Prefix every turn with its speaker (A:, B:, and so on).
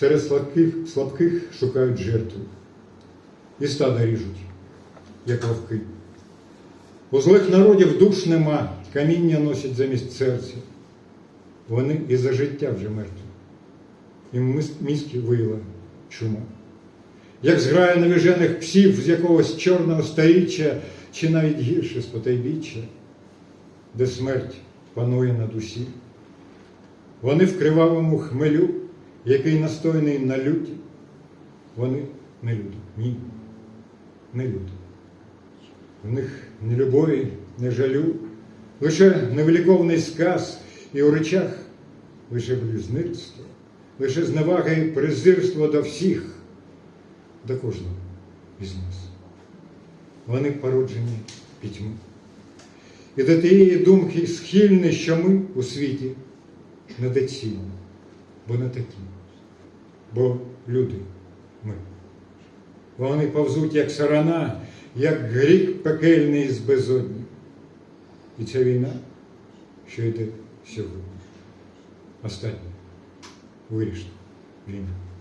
A: серед слабких, слабких шукають жертву. І стада ріжуть, як вовки. У злих народів душ нема, каміння носять замість серця. Вони і за життя вже мертві. І в місті вияла чума. Як зграя навіжених псів з якогось чорного сторіччя, чи навіть гірше з потайбіччя, де смерть панує над усім. Вони в кривавому хмелю, який настойний на люті. Вони не люди. Ні. Не люди. В них ні любові, ні жалю, лише невеликовний сказ, і у речах лише блюзнирство, лише зневага і презирство до всіх, до кожного із нас. Вони породжені пітьми. І до тієї думки схильні, що ми у світі недоцільні, бо не такі, бо люди ми. Вони повзуть, як сарана, як грік пекельний з безодні. І ця війна, що йде сьогодні. Остання вирішена війна.